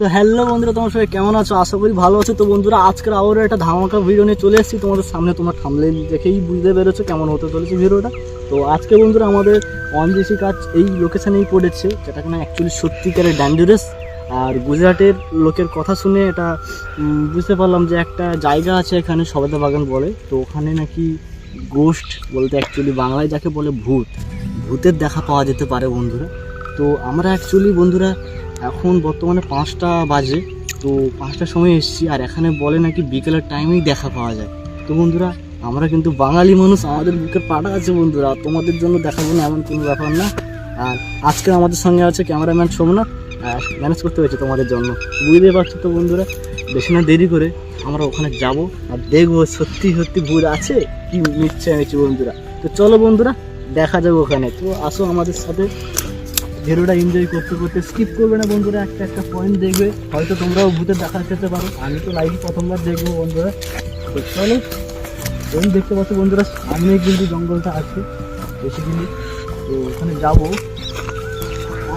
তো হ্যালো বন্ধুরা, তোমার সবাই কেমন আছো? আশা করি ভালো আছো। তো বন্ধুরা, আজকের আবারও একটা ধামাকা ভিডিও নিয়ে চলে এসেছি। তোমাদের সামনে তোমরা থামলে দেখেই বুঝতে পেরেছ কেমন হতে চলেছে ভিডিওটা। তো আজকে বন্ধুরা, আমাদের অনদেশি কাজ এই লোকেশানেই পড়েছে, যেটা কিনা অ্যাকচুয়ালি সত্যিকারের ড্যান্ডুরেস আর গুজরাটের লোকের কথা শুনে এটা বুঝতে পারলাম যে একটা জায়গা আছে এখানে, সবেদা বাগান বলে। তো ওখানে নাকি গোস্ট বলতে অ্যাকচুয়ালি বাংলায় যাকে বলে ভূত। ভূতের দেখা পাওয়া যেতে পারে বন্ধুরা। তো আমরা অ্যাকচুয়ালি বন্ধুরা এখন বর্তমানে পাঁচটা বাজে, তো পাঁচটার সময় এসেছি, আর এখানে বলে নাকি বিকেলের টাইমেই দেখা পাওয়া যায়। তো বন্ধুরা, আমরা কিন্তু বাঙালি মানুষ, আমাদের বুকের পাটা আছে বন্ধুরা, তোমাদের জন্য দেখাবো না, এমন কোনো ব্যাপার না। আর আজকে আমাদের সঙ্গে আছে ক্যামেরাম্যান সোমনাথ ম্যানেজ করতে হয়েছে তোমাদের জন্য। বুঝতে পারছ তো বন্ধুরা, বেশি না দেরি করে আমরা ওখানে যাব, আর দেখব সত্যি সত্যি ভূত আছে কি নিচ্ছে নিচ্ছে বন্ধুরা। তো চলো বন্ধুরা, দেখা যাবে ওখানে। তো আসো আমাদের সাথে। ভিডিওটা এনজয় করতে করতে স্কিপ করবে না বন্ধুরা, একটা একটা পয়েন্ট দেখবে। হয়তো তোমরাও ভূতে দেখা যেতে পারো। আমি তো লাইভ প্রথমবার দেখব বন্ধুরা। তো চলো দেখতে পাচ্ছ বন্ধুরা, সামনে কিন্তু জঙ্গলটা আছে, বেশি দিন তো ওখানে যাব।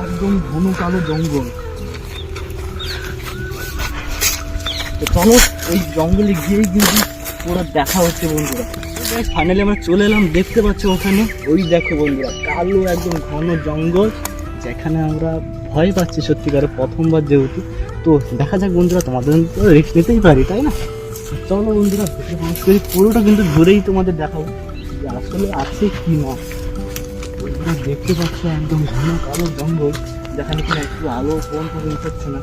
একদম ঘন কালো জঙ্গল। তো চলো ওই জঙ্গলে গিয়েই কিন্তু ওরা দেখা হচ্ছে বন্ধুরা। ফাইনালি আমরা চলে এলাম, দেখতে পাচ্ছ ওখানে। ওই দেখো বন্ধুরা, কালো একদম ঘন জঙ্গল। যেখানে আমরা ভয় পাচ্ছি সত্যিকারে প্রথমবার যেহেতু, তো দেখা যাক বন্ধুরা তোমাদের তো রিস্ক নিতেই পারি, তাই না? চলো বন্ধুরা পুরোটা কিন্তু ঘুরেই তোমাদের দেখাবো যে আসলে আছে কি না। বন্ধুরা, দেখতে পাচ্ছ একদম ঘন কালো জঙ্গল, যেখানে কিনা একটু আলো কোন পর্যন্ত হচ্ছে না।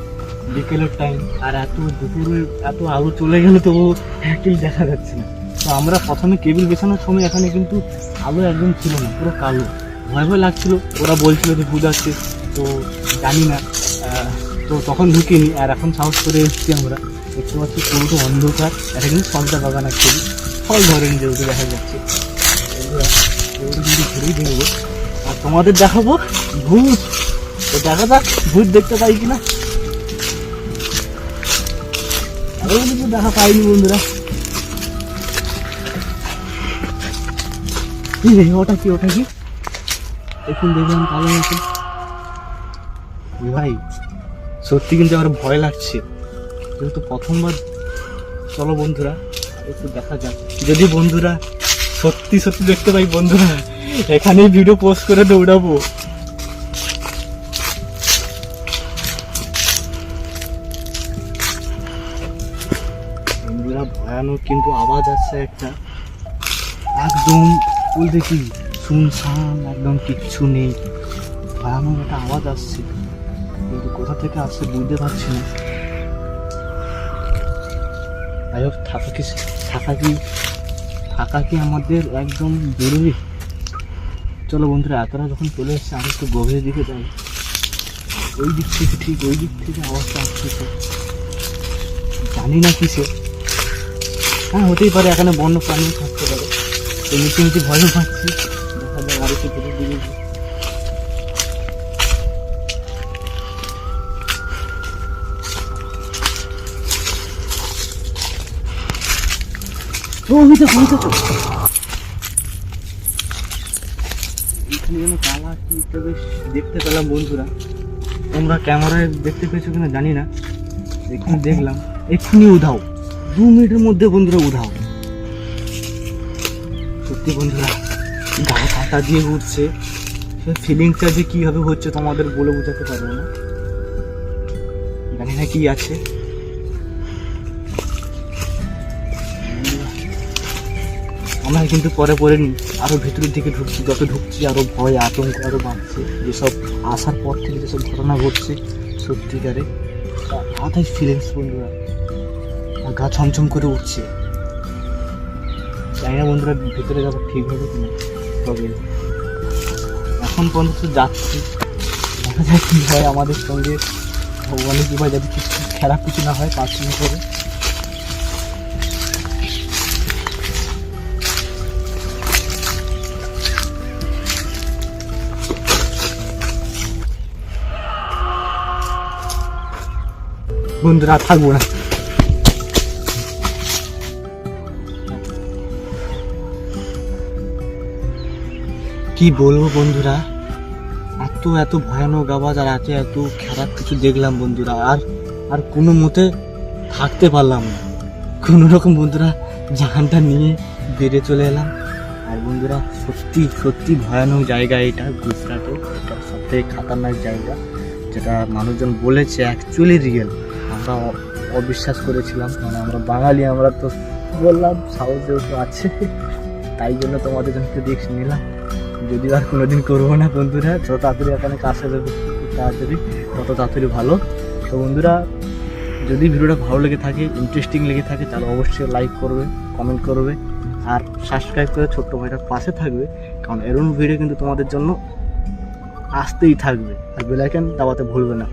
বিকেলের টাইম আর এত দুপুরে এত আলো চলে গেলে তো একই দেখা যাচ্ছে না। তো আমরা প্রথমে কেবিল বেছানোর সময় এখানে কিন্তু আলো একদম ছিল না, পুরো কালো। ভয় ভয় লাগছিল। ওরা বলছিল যে ভূত আছে তো জানি না তো তখন ঢুকিনি। আর এখন সাহস করে এসেছি আমরা। দেখতে পাচ্ছি পুরোটা অন্ধকার। এটা কিন্তু সবটা বাগান অ্যাকচুয়ালি ফল ধরেন যেহেতু দেখা যাচ্ছে। কিন্তু ঘুরেই দেখব। আর তোমাদের দেখাবো ভূত। তো দেখা যাক ভূত দেখতে পাই কিনা। আরও কিন্তু দেখা পাইনি বন্ধুরা। ওটা কি ওটা কি? এখন দেখলাম কালো মতো ভাই, সত্যি কিন্তু আমার ভয় লাগছে। যেহেতু প্রথমবার, চলো বন্ধুরা, একটু দেখা যাক। যদি বন্ধুরা সত্যি সত্যি দেখতে পাই, বন্ধুরা, এখানেই ভিডিও পোস্ট করে দৌড়াবো। বন্ধুরা, ভয়ানক কিন্তু আওয়াজ আসছে একটা। একদম, ওই দেখি শুনশান, একদম কিচ্ছু নেই। ভয়ানক একটা আওয়াজ আসছে। কিন্তু কোথা থেকে আসছে বুঝতে পারছি না। যাই হোক, থাকা কি থাকা কি থাকা কি আমাদের একদম জরুরি? চলো বন্ধুরা, এতটা যখন চলে এসছে, আমি একটু গভীর দিকে যাই। ওই দিক থেকে ঠিক ওই দিক থেকে আওয়াজটা আসছে জানি না কিসে। হ্যাঁ হতেই পারে, এখানে বন্য প্রাণী থাকতে পারে। তো মিটি মিটি ভয়ও পাচ্ছি? একটু ঘুরে বেশ দেখতে পেলাম বন্ধুরা। তোমরা ক্যামেরায় দেখতে পেয়েছ কিনা জানি না। এখানে দেখলাম, এক্ষুনি উধাও। দু মিনিটের মধ্যে বন্ধুরা উধাও। সত্যি বন্ধুরা গা কাটা দিয়ে উঠছে। সে ফিলিংসটা যে কীভাবে হচ্ছে তোমাদের বলে বোঝাতে পারব না। জানি না কি আছে। আমরা কিন্তু পরে পরে আরও ভেতরের দিকে ঢুকছি, যত ঢুকছি আরও ভয়, আতঙ্ক আরও বাড়ছে। যেসব আসার পর থেকে যেসব ঘটনা ঘটছে, সত্যিকারে আধাই ফিলিংস বন্ধুরা। আর গা ছমছম করে উঠছে। জানি না বন্ধুরা ভেতরে যাব ঠিক হবে কিনা। তবে এখন পর্যন্ত যাচ্ছি। দেখা যায় কী হয় আমাদের সঙ্গে। ভগবানের কি ভাই যদি কিছু খারাপ কিছু না হয় মিনিট করে বন্ধুরা থাকব না। কি বলব বন্ধুরা? এত এত ভয়ানক আওয়াজ আর এত এত খারাপ কিছু দেখলাম বন্ধুরা, আর আর কোনো মতে থাকতে পারলাম না। কোনো রকম বন্ধুরা জাহানটা নিয়ে বেড়ে চলে এলাম। আর বন্ধুরা, সত্যি সত্যি ভয়ানক জায়গা এটা, গুজরাটে। এটা সব থেকে খাতারনাক জায়গা, যেটা মানুষজন বলেছে অ্যাকচুয়ালি রিয়েল আমরা অবিশ্বাস করেছিলাম মানে আমরা বাঙালি, আমরা তো বললাম সাহস যেহেতু আছে। তাই জন্য তোমাদের জন্য একটু রিক্স নিলাম। যদিও আর কোনোদিন করব না বন্ধুরা যত তাড়াতাড়ি এখানে কাজ যাবে তাড়াতাড়ি, তত তাড়াতাড়ি ভালো। তো বন্ধুরা, যদি ভিডিওটা ভালো লেগে থাকে ইন্টারেস্টিং লেগে থাকে, তাহলে অবশ্যই লাইক করবে কমেন্ট করবে, আর সাবস্ক্রাইব করে ছোট্ট ভাইটার পাশে থাকবে, কারণ এরকম ভিডিও কিন্তু তোমাদের জন্য আসতেই থাকবে। আর বেলাইকেন দাবাতে ভুলবে না।